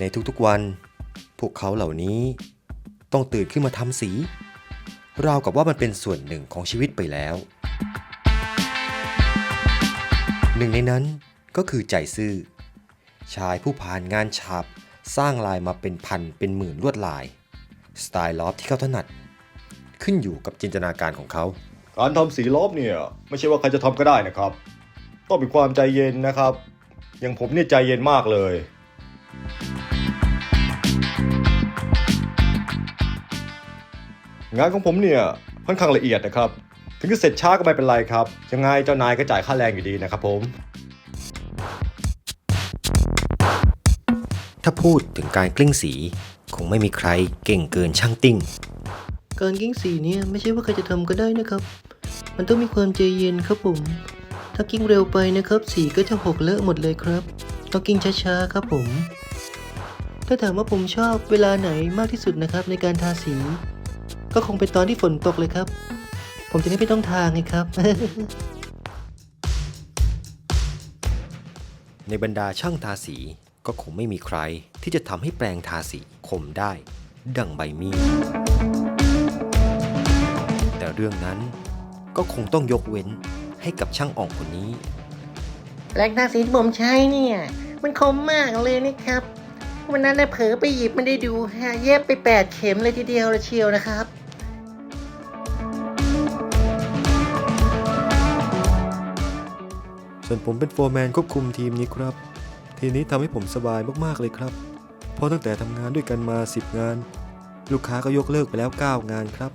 ในทุกๆวัน พวกเขาเหล่านี้ต้องตื่นขึ้นมาทำสี ราวกับว่ามันเป็นส่วนหนึ่งของชีวิตไปแล้ว หนึ่งในนั้นก็คือใจซื่อ ชายผู้ผ่านงานฉาบสร้างลายมาเป็นพันเป็นหมื่นลวดลาย สไตล์ลอฟที่เขาถนัด ขึ้นอยู่กับจินตนาการของเขา การทำสีลบเนี่ยไม่ใช่ว่าใครจะทำก็ได้นะครับ ต้องมีความใจเย็นนะครับ อย่างผมเนี่ยใจเย็นมากเลย งานของผมเนี่ยค่อนข้างละเอียดนะครับ ถึงจะเสร็จช้าก็ไม่เป็นไรครับ ยังไงเจ้านายก็จ่ายค่าแรงอยู่ดีนะครับผม ถ้าพูดถึงการกลิ้งสี คงไม่มีใครเก่งเกินช่างติ้ง การกิ้งสีเนี่ยไม่ใช่ว่าใครจะทำก็ได้นะครับ มันต้องมีความใจเย็นครับผม ถ้ากิ้งเร็วไปนะครับ สีก็จะหกเลอะหมดเลยครับ ต้องกิ้งช้าๆครับผม ถ้าถามว่าผมชอบเวลาไหนมากที่สุดนะครับในการทาสี ก็คงเป็นตอนที่ฝนตกเลยครับ ผมจะได้ไม่ต้องทาไงครับ ในบรรดาช่างทาสีก็คงไม่มีใครที่จะทำให้แปลงทาสีคมได้ ดังใบมีดแต่เรื่องนั้นก็คงต้องยกเว้นให้กับช่างอ่องคนนี้ แรงทาสีที่ผมใช้เนี่ย มันคมมากเลยนะครับ วันนั้นนะเผลอไปหยิบไม่ได้ดูฮะเย็บไปแปดเข็มเลยทีเดียวละเชียวนะครับ ส่วนผมเป็นโฟร์แมนควบคุมทีมนี้ครับ ทีนี้ทำให้ผมสบายมากๆเลยครับ เพราะตั้งแต่ทำงานด้วยกันมา 10 งาน ลูกค้าก็ยกเลิกไปแล้ว 9 งานครับ